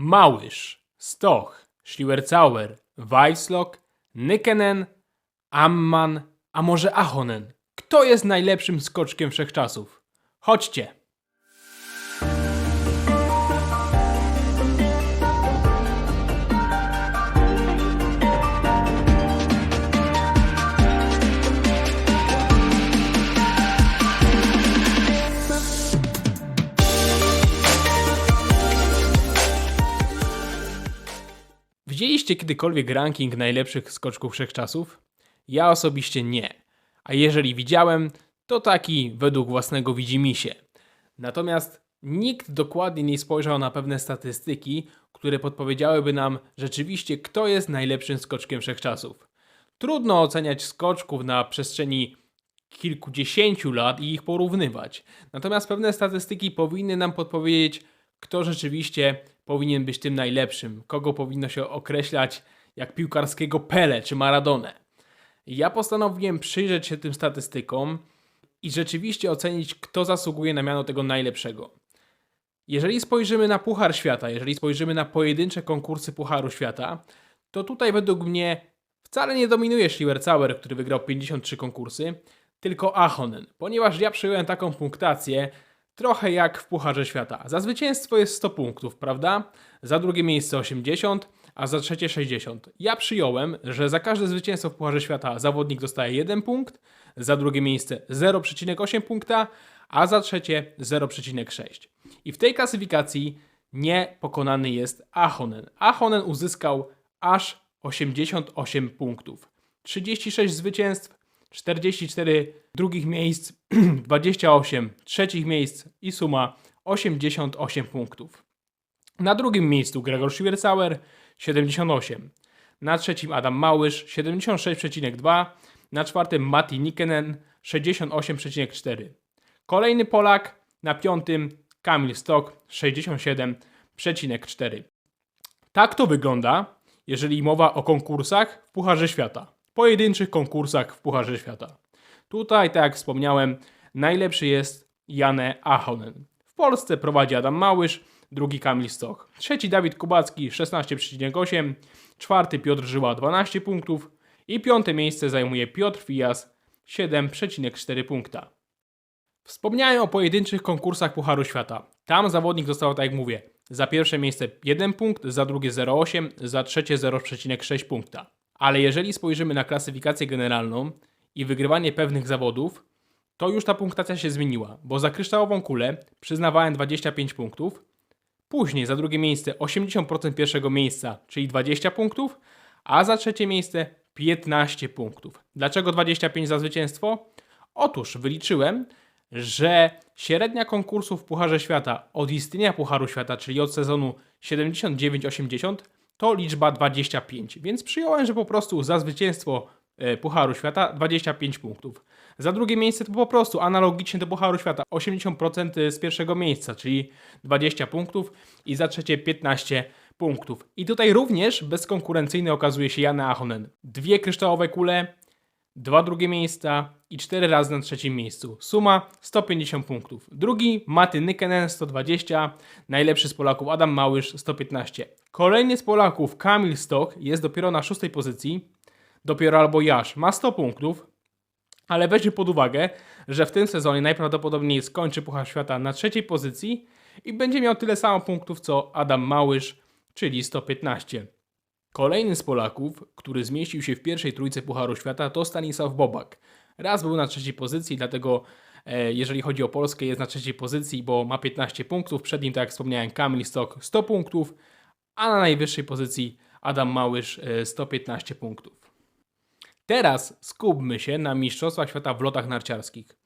Małysz, Stoch, Schliwercauer, Weisslock, Nykenen, Amman, a może Ahonen? Kto jest najlepszym skoczkiem wszechczasów? Chodźcie! Widzieliście kiedykolwiek ranking najlepszych skoczków wszechczasów? Ja osobiście nie. A jeżeli widziałem, to taki według własnego widzimisię. Natomiast nikt dokładnie nie spojrzał na pewne statystyki, które podpowiedziałyby nam rzeczywiście, kto jest najlepszym skoczkiem wszechczasów. Trudno oceniać skoczków na przestrzeni kilkudziesięciu lat i ich porównywać. Natomiast pewne statystyki powinny nam podpowiedzieć, kto rzeczywiście powinien być tym najlepszym, kogo powinno się określać jak piłkarskiego Pele czy Maradonę. Ja postanowiłem przyjrzeć się tym statystykom i rzeczywiście ocenić, kto zasługuje na miano tego najlepszego. Jeżeli spojrzymy na Puchar Świata, jeżeli spojrzymy na pojedyncze konkursy Pucharu Świata, to tutaj według mnie wcale nie dominuje Schliwercauer, który wygrał 53 konkursy, tylko Ahonen, ponieważ ja przyjąłem taką punktację, trochę jak w Pucharze Świata. Za zwycięstwo jest 100 punktów, prawda? Za drugie miejsce 80, a za trzecie 60. Ja przyjąłem, że za każde zwycięstwo w Pucharze Świata zawodnik dostaje 1 punkt, za drugie miejsce 0,8 punkta, a za trzecie 0,6. I w tej klasyfikacji niepokonany jest Ahonen. Ahonen uzyskał aż 88 punktów. 36 zwycięstw, 44 drugich miejsc, 28 trzecich miejsc i suma 88 punktów. Na drugim miejscu Gregor Schwierzauer 78. Na trzecim Adam Małysz 76,2. Na czwartym Mati Nikenen 68,4. Kolejny Polak na piątym Kamil Stok 67,4. Tak to wygląda, jeżeli mowa o konkursach w Pucharze Świata. Pojedynczych konkursach w Pucharze Świata. Tutaj, tak jak wspomniałem, najlepszy jest Janne Ahonen. W Polsce prowadzi Adam Małysz, drugi Kamil Stoch, trzeci Dawid Kubacki 16,8, czwarty Piotr Żyła 12 punktów i piąte miejsce zajmuje Piotr Fijas 7,4 punkta. Wspomniałem o pojedynczych konkursach Pucharu Świata. Tam zawodnik dostał, tak jak mówię, za pierwsze miejsce 1 punkt, za drugie 0,8, za trzecie 0,6 punkta. Ale jeżeli spojrzymy na klasyfikację generalną i wygrywanie pewnych zawodów, to już ta punktacja się zmieniła, bo za kryształową kulę przyznawałem 25 punktów, później za drugie miejsce 80% pierwszego miejsca, czyli 20 punktów, a za trzecie miejsce 15 punktów. Dlaczego 25 za zwycięstwo? Otóż wyliczyłem, że średnia konkursów w Pucharze Świata od istnienia Pucharu Świata, czyli od sezonu 79-80, to liczba 25. Więc przyjąłem, że po prostu za zwycięstwo e, Pucharu Świata 25 punktów. Za drugie miejsce to po prostu analogicznie do Pucharu Świata 80% z pierwszego miejsca, czyli 20 punktów i za trzecie 15 punktów. I tutaj również bezkonkurencyjny okazuje się Janne Ahonen. Dwie kryształowe kule, dwa drugie miejsca i cztery razy na trzecim miejscu. Suma 150 punktów. Drugi Maty Nykenen 120, najlepszy z Polaków Adam Małysz 115. Kolejny z Polaków Kamil Stok jest dopiero na szóstej pozycji. Dopiero albo Jasz ma 100 punktów, ale weźmy pod uwagę, że w tym sezonie najprawdopodobniej skończy Puchar Świata na trzeciej pozycji i będzie miał tyle samo punktów co Adam Małysz, czyli 115. Kolejny z Polaków, który zmieścił się w pierwszej trójce Pucharu Świata to Stanisław Bobak. Raz był na trzeciej pozycji, dlatego e, jeżeli chodzi o Polskę jest na trzeciej pozycji, bo ma 15 punktów. Przed nim, tak jak wspomniałem, Kamil Stok 100 punktów, a na najwyższej pozycji Adam Małysz e, 115 punktów. Teraz skupmy się na Mistrzostwach Świata w lotach narciarskich.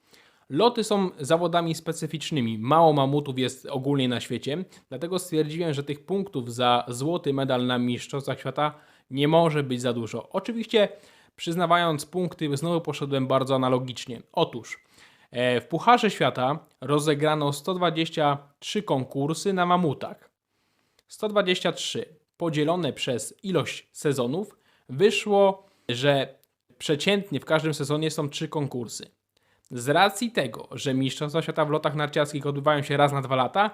Loty są zawodami specyficznymi. Mało mamutów jest ogólnie na świecie, dlatego stwierdziłem, że tych punktów za złoty medal na Mistrzostwach Świata nie może być za dużo. Oczywiście, przyznawając punkty, znowu poszedłem bardzo analogicznie. Otóż e, w Pucharze Świata rozegrano 123 konkursy na mamutach. 123 podzielone przez ilość sezonów wyszło, że przeciętnie w każdym sezonie są trzy konkursy. Z racji tego, że Mistrzostwa Świata w lotach narciarskich odbywają się raz na dwa lata,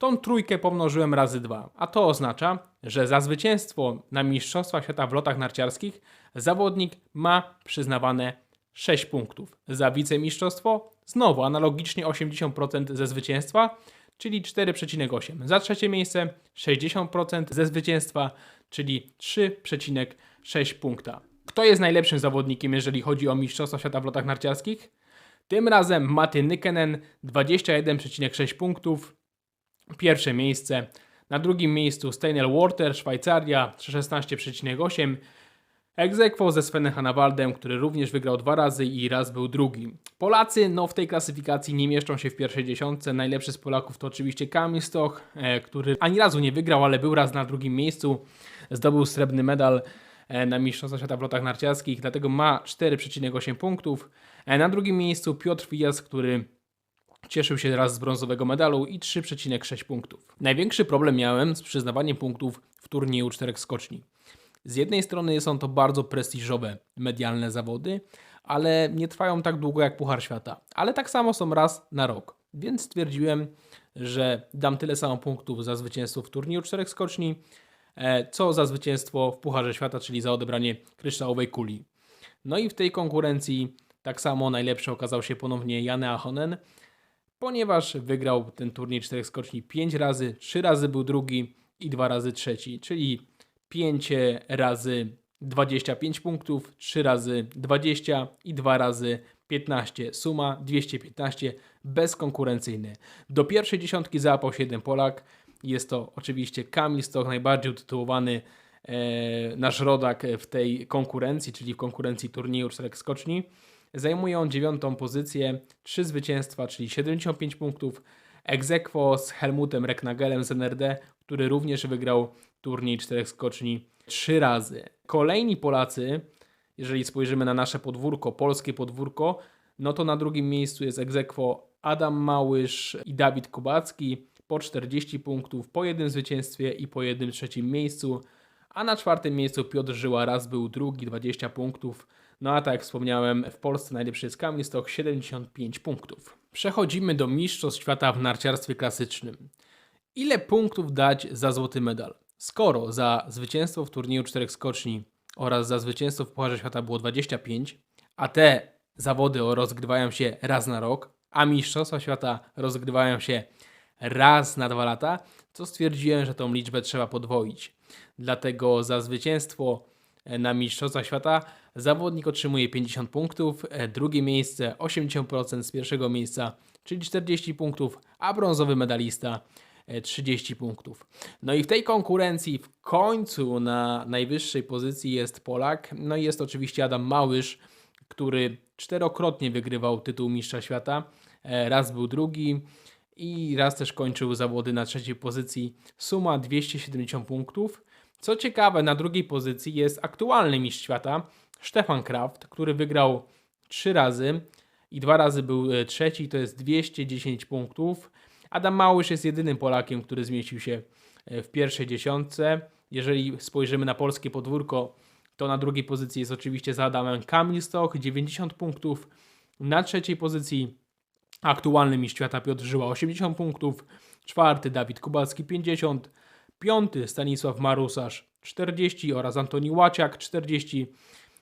Tą trójkę pomnożyłem razy dwa, a to oznacza, że za zwycięstwo na Mistrzostwach Świata w lotach narciarskich zawodnik ma przyznawane 6 punktów. Za wicemistrzostwo znowu analogicznie 80% ze zwycięstwa, czyli 4,8. Za trzecie miejsce 60% ze zwycięstwa, czyli 3,6 punkta. Kto jest najlepszym zawodnikiem, jeżeli chodzi o Mistrzostwa Świata w lotach narciarskich? Tym razem Maty Nykenen 21,6 punktów, pierwsze miejsce. Na drugim miejscu Steinel Water, Szwajcaria 16,8. Egzekwo ze Svenem Hanawaldem, który również wygrał dwa razy i raz był drugi. Polacy no w tej klasyfikacji nie mieszczą się w pierwszej dziesiątce. Najlepszy z Polaków to oczywiście Kamil Stoch, e, który ani razu nie wygrał, ale był raz na drugim miejscu. Zdobył srebrny medal e, na Mistrzostwach Świata w lotach narciarskich, dlatego ma 4,8 punktów. E, Na drugim miejscu Piotr Wijas, który cieszył się raz z brązowego medalu i 3,6 punktów. Największy problem miałem z przyznawaniem punktów w turnieju czterech skoczni. Z jednej strony są to bardzo prestiżowe medialne zawody, ale nie trwają tak długo jak Puchar Świata. Ale tak samo są raz na rok. Więc stwierdziłem, że dam tyle samo punktów za zwycięstwo w turnieju czterech skoczni, e, co za zwycięstwo w Pucharze Świata, czyli za odebranie kryształowej kuli. No i w tej konkurencji tak samo najlepszy okazał się ponownie Janne Ahonen, ponieważ wygrał ten turniej czterech skoczni 5 razy, 3 razy był drugi i 2 razy trzeci, czyli 5 razy 25 punktów, 3 razy 20 i 2 razy 15. Suma 215, bezkonkurencyjny. Do pierwszej dziesiątki załapał się jeden Polak. Jest to oczywiście Kamil Stoch, najbardziej utytułowany e, nasz rodak w tej konkurencji, czyli w konkurencji turnieju czterech skoczni. Zajmuje on dziewiątą pozycję, trzy zwycięstwa, czyli 75 punktów. Egzekwo z Helmutem Reknagelem z NRD, który również wygrał turniej czterech skoczni trzy razy. Kolejni Polacy, jeżeli spojrzymy na nasze podwórko, polskie podwórko, no to na drugim miejscu jest egzekwo Adam Małysz i Dawid Kubacki po 40 punktów, po jednym zwycięstwie i po jednym trzecim miejscu. A na czwartym miejscu Piotr Żyła raz był drugi, 20 punktów. No a tak jak wspomniałem, w Polsce najlepszy jest Kamil Stoch, 75 punktów. Przechodzimy do Mistrzostw Świata w narciarstwie klasycznym. Ile punktów dać za złoty medal? Skoro za zwycięstwo w turnieju czterech skoczni oraz za zwycięstwo w Pucharze Świata było 25, a te zawody rozgrywają się raz na rok, a Mistrzostwa Świata rozgrywają się raz na dwa lata, to stwierdziłem, że tą liczbę trzeba podwoić. Dlatego za zwycięstwo na Mistrzostwach Świata zawodnik otrzymuje 50 punktów, e, drugie miejsce 80% z pierwszego miejsca, czyli 40 punktów, a brązowy medalista e, 30 punktów. No i w tej konkurencji w końcu na najwyższej pozycji jest Polak, no i jest oczywiście Adam Małysz, który czterokrotnie wygrywał tytuł Mistrza Świata, e, raz był drugi i raz też kończył zawody na trzeciej pozycji. Suma 270 punktów. Co ciekawe, na drugiej pozycji jest aktualny mistrz świata, Stefan Kraft, który wygrał trzy razy i dwa razy był e, trzeci, to jest 210 punktów. Adam Małysz jest jedynym Polakiem, który zmieścił się e, w pierwszej dziesiątce. Jeżeli spojrzymy na polskie podwórko, to na drugiej pozycji jest oczywiście za Adamem Kamil Stoch, 90 punktów. Na trzeciej pozycji aktualny mistrz świata Piotr Żyła, 80 punktów. Czwarty Dawid Kubacki, 50. Piąty Stanisław Marusarz, 40 oraz Antoni Łaciak, 40.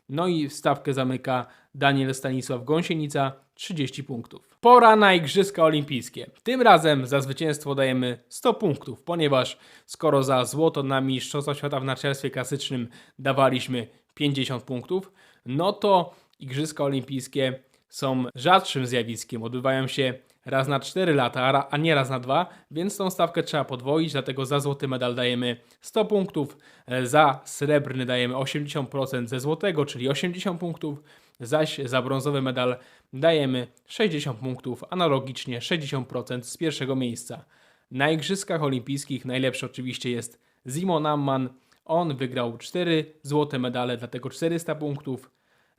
No i stawkę zamyka Daniel Stanisław Gąsienica, 30 punktów. Pora na Igrzyska Olimpijskie. Tym razem za zwycięstwo dajemy 100 punktów, ponieważ skoro za złoto na Mistrzostwa Świata w narciarstwie klasycznym dawaliśmy 50 punktów, no to Igrzyska Olimpijskie są rzadszym zjawiskiem. Odbywają się raz na 4 lata, a nie raz na 2, więc tą stawkę trzeba podwoić, dlatego za złoty medal dajemy 100 punktów, e, za srebrny dajemy 80% ze złotego, czyli 80 punktów, zaś za brązowy medal dajemy 60 punktów, analogicznie 60% z pierwszego miejsca. Na Igrzyskach Olimpijskich najlepszy oczywiście jest Simon Amman. On wygrał 4 złote medale, dlatego 400 punktów.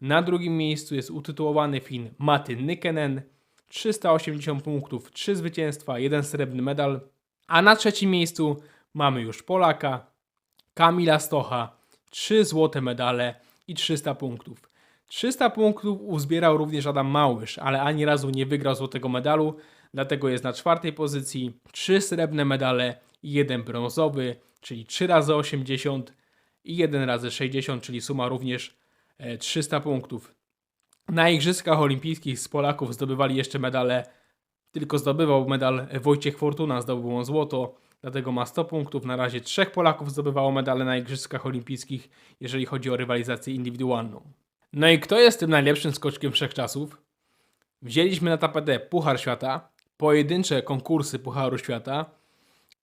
Na drugim miejscu jest utytułowany Fin Maty Nykenen. 380 punktów, 3 zwycięstwa, 1 srebrny medal. A na trzecim miejscu mamy już Polaka, Kamila Stocha, 3 złote medale i 300 punktów. 300 punktów uzbierał również Adam Małysz, ale ani razu nie wygrał złotego medalu. dlatego jest na czwartej pozycji. Trzy srebrne medale i jeden brązowy, czyli 3 razy 80 i 1 razy 60, czyli suma również e, 300 punktów. Na Igrzyskach Olimpijskich z Polaków zdobywali jeszcze medale, tylko zdobywał medal Wojciech Fortuna, zdobył on złoto, dlatego ma 100 punktów. Na razie trzech Polaków zdobywało medale na Igrzyskach Olimpijskich, jeżeli chodzi o rywalizację indywidualną. No i kto jest tym najlepszym skoczkiem wszechczasów? Wzięliśmy na tapetę Puchar Świata, pojedyncze konkursy Pucharu Świata,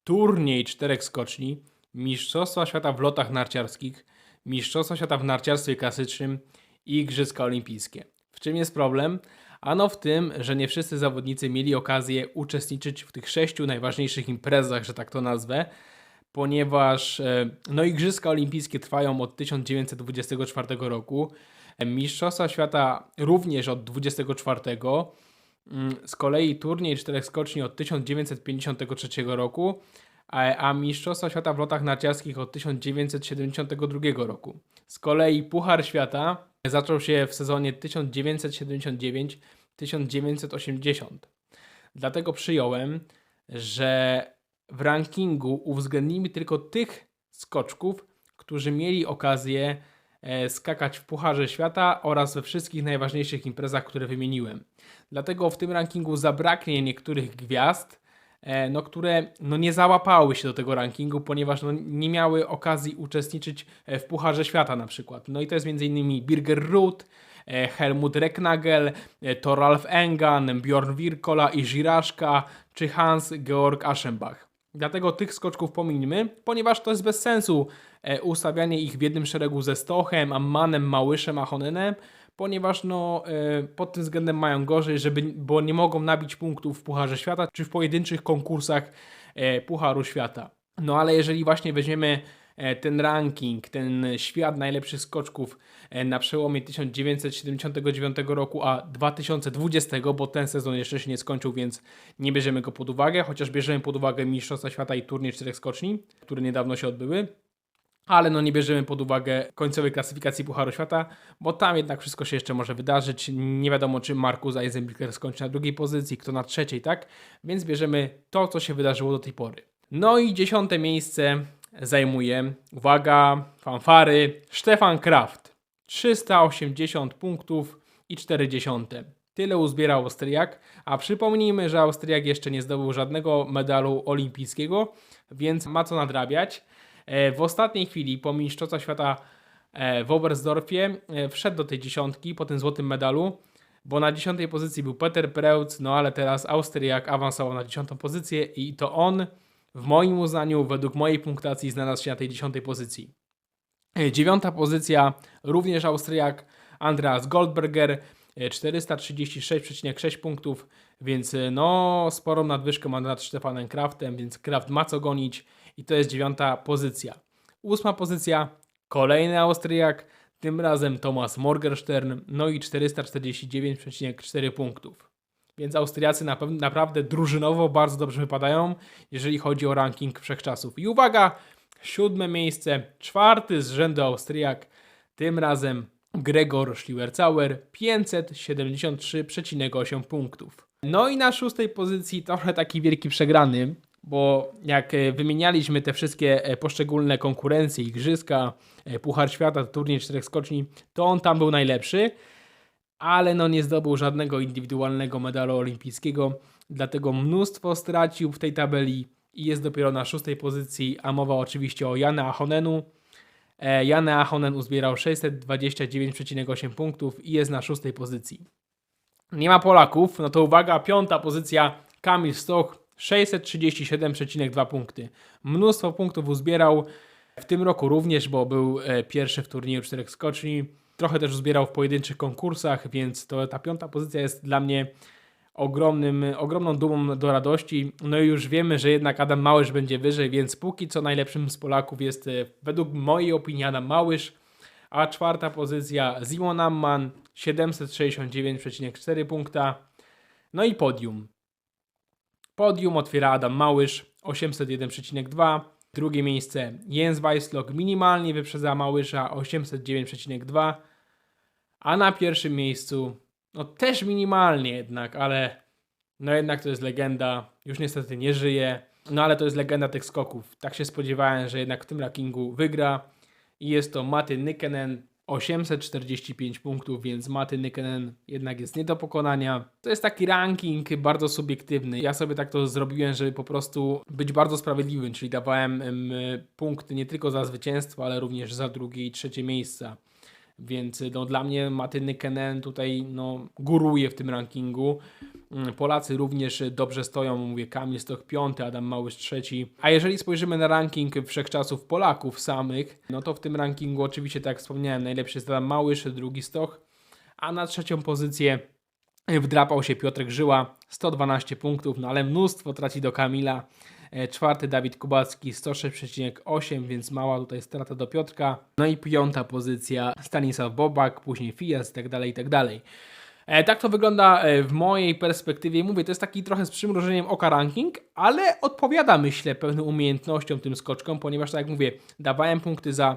turniej czterech skoczni, Mistrzostwa Świata w lotach narciarskich, Mistrzostwa Świata w narciarstwie klasycznym i Igrzyska Olimpijskie. W czym jest problem? Ano w tym, że nie wszyscy zawodnicy mieli okazję uczestniczyć w tych sześciu najważniejszych imprezach, że tak to nazwę, ponieważ e, no, Igrzyska Olimpijskie trwają od 1924 roku, e, Mistrzostwa Świata również od 24. Mm, Z kolei turniej czterech skoczni od 1953 roku, a, Mistrzostwa Świata w lotach narciarskich od 1972 roku. Z kolei Puchar Świata zaczął się w sezonie 1979-1980. Dlatego przyjąłem, że w rankingu uwzględnimy tylko tych skoczków, którzy mieli okazję e, skakać w Pucharze Świata oraz we wszystkich najważniejszych imprezach, które wymieniłem. Dlatego w tym rankingu zabraknie niektórych gwiazd, no, które no, nie załapały się do tego rankingu, ponieważ no, nie miały okazji uczestniczyć e, w Pucharze Świata na przykład. No i to jest m.in. Birger Ruth, e, Helmut Recknagel, e, Thoralf Engan, Bjorn Wirkola i Giraszka czy Hans Georg Aschenbach. Dlatego tych skoczków pominimy, ponieważ to jest bez sensu e, ustawianie ich w jednym szeregu ze Stochem, Ammanem, Małyszem, Ahonenem, ponieważ no, e, pod tym względem mają gorzej, żeby, bo nie mogą nabić punktów w Pucharze Świata czy w pojedynczych konkursach e, Pucharu Świata. No ale jeżeli właśnie weźmiemy e, ten ranking, ten świat najlepszych skoczków na przełomie 1979 roku a 2020, bo ten sezon jeszcze się nie skończył, więc nie bierzemy go pod uwagę, chociaż bierzemy pod uwagę Mistrzostwa Świata i turniej czterech skoczni, które niedawno się odbyły ale no nie bierzemy pod uwagę końcowej klasyfikacji Pucharu Świata, bo tam jednak wszystko się jeszcze może wydarzyć. Nie wiadomo, czy Markus Eisenbichler skończy na drugiej pozycji, kto na trzeciej, tak? Więc bierzemy to, co się wydarzyło do tej pory. No i dziesiąte miejsce zajmuje, uwaga, fanfary, Stefan Kraft. 380 punktów i 40. Tyle uzbierał Austriak, a przypomnijmy, że Austriak jeszcze nie zdobył żadnego medalu olimpijskiego, więc ma co nadrabiać. E, W ostatniej chwili, po Mistrzostwach Świata e, w Oberstdorfie, e, wszedł do tej dziesiątki po tym złotym medalu, bo na dziesiątej pozycji był Peter Preutz, no ale teraz Austriak awansował na dziesiątą pozycję i to on, w moim uznaniu, według mojej punktacji, znalazł się na tej dziesiątej pozycji. Dziewiąta pozycja, również Austriak, Andreas Goldberger, e, 436,6 punktów, więc no sporą nadwyżkę ma nad Stefanem Kraftem, więc Kraft ma co gonić i to jest dziewiąta pozycja. Ósma pozycja, kolejny Austriak, tym razem Thomas Morgenstern, no i 449,4 punktów. Więc Austriacy na pew- naprawdę drużynowo bardzo dobrze wypadają, jeżeli chodzi o ranking wszechczasów. I uwaga, siódme miejsce, czwarty z rzędu Austriak, tym razem Gregor Schlierzauer, 573,8 punktów. No i na szóstej pozycji trochę taki wielki przegrany, bo jak e, wymienialiśmy te wszystkie e, poszczególne konkurencje, igrzyska, e, Puchar Świata, turniej czterech skoczni, to on tam był najlepszy, ale no nie zdobył żadnego indywidualnego medalu olimpijskiego, dlatego mnóstwo stracił w tej tabeli i jest dopiero na szóstej pozycji, a mowa oczywiście o Janne Ahonenu. Janne Ahonen uzbierał 629,8 punktów i jest na szóstej pozycji. Nie ma Polaków, no to uwaga, piąta pozycja Kamil Stoch 637,2 punkty. Mnóstwo punktów uzbierał w tym roku również, bo był e, pierwszy w turnieju czterech skoczni. Trochę też uzbierał w pojedynczych konkursach, więc to ta piąta pozycja jest dla mnie ogromnym, ogromną dumą do radości. No i już wiemy, że jednak Adam Małysz będzie wyżej, więc póki co najlepszym z Polaków jest e, według mojej opinii Adam Małysz, a czwarta pozycja Simon Amman 769,4 punkta. No i podium. Podium otwiera Adam Małysz 801,2. Drugie miejsce Jens Weislog minimalnie wyprzedza Małysza 809,2. A na pierwszym miejscu, no też minimalnie jednak, ale No jednak to jest legenda, już niestety nie żyje, no ale to jest legenda tych skoków. Tak się spodziewałem, że jednak w tym rankingu wygra i jest to Maty Nykenen 845 punktów, więc Maty Nykenen jednak jest nie do pokonania. To jest taki ranking bardzo subiektywny. Ja sobie tak to zrobiłem, żeby po prostu być bardzo sprawiedliwym, czyli dawałem em, punkty nie tylko za zwycięstwo, ale również za drugie i trzecie miejsca. Więc no, dla mnie Matyny Kenen tutaj no, góruje w tym rankingu. Mm, Polacy również dobrze stoją, mówię Kamil Stoch piąty, Adam Małysz trzeci. A jeżeli spojrzymy na ranking wszechczasów Polaków samych, no to w tym rankingu oczywiście, tak jak wspomniałem, najlepszy jest Adam Małysz, drugi Stoch, a na trzecią pozycję wdrapał się Piotrek Żyła, 112 punktów, no ale mnóstwo traci do Kamila. E, Czwarty Dawid Kubacki 106,8, więc mała tutaj strata do Piotrka. No i piąta pozycja Stanisław Bobak, później Fias i tak dalej, i tak dalej. E, Tak to wygląda e, w mojej perspektywie. Mówię, to jest taki trochę z przymrużeniem oka ranking, ale odpowiada, myślę, pewnym umiejętnościom tym skoczkom, ponieważ, tak jak mówię, dawałem punkty za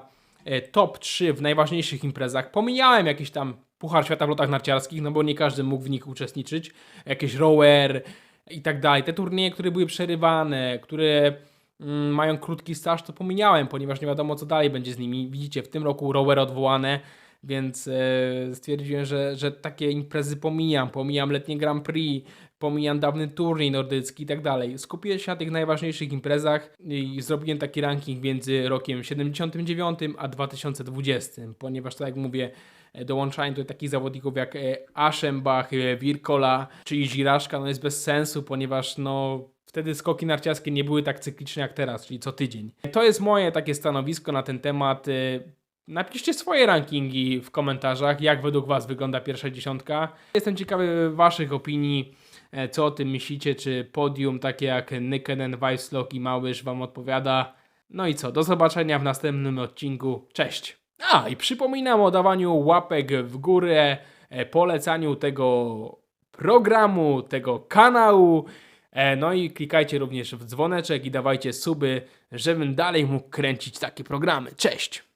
top 3 w najważniejszych imprezach. Pomijałem jakiś tam Puchar Świata w lotach narciarskich, no bo nie każdy mógł w nich uczestniczyć. Jakieś rower i tak dalej. Te turnieje, które były przerywane, które mm, mają krótki staż, to pomijałem, ponieważ nie wiadomo, co dalej będzie z nimi. Widzicie, w tym roku rower odwołane, więc e, stwierdziłem, że, że takie imprezy pomijam. Pomijam letnie Grand Prix, pomijam dawny turniej nordycki i tak dalej. Skupiłem się na tych najważniejszych imprezach i zrobiłem taki ranking między rokiem 79 a 2020, ponieważ tak jak mówię, dołączanie tutaj takich zawodników jak e, Aschenbach, e, Wirkola czy Iziraszka no jest bez sensu, ponieważ no wtedy skoki narciarskie nie były tak cykliczne jak teraz, czyli co tydzień. To jest moje takie stanowisko na ten temat. e, Napiszcie swoje rankingi w komentarzach, jak według Was wygląda pierwsza dziesiątka. Jestem ciekawy Waszych opinii, e, co o tym myślicie, czy podium takie jak Nykenen, Weisslock i Małysz Wam odpowiada. No i co, do zobaczenia w następnym odcinku. Cześć! A, i przypominam o dawaniu łapek w górę, e, polecaniu tego programu, tego kanału. E, No i klikajcie również w dzwoneczek i dawajcie suby, żebym dalej mógł kręcić takie programy. Cześć!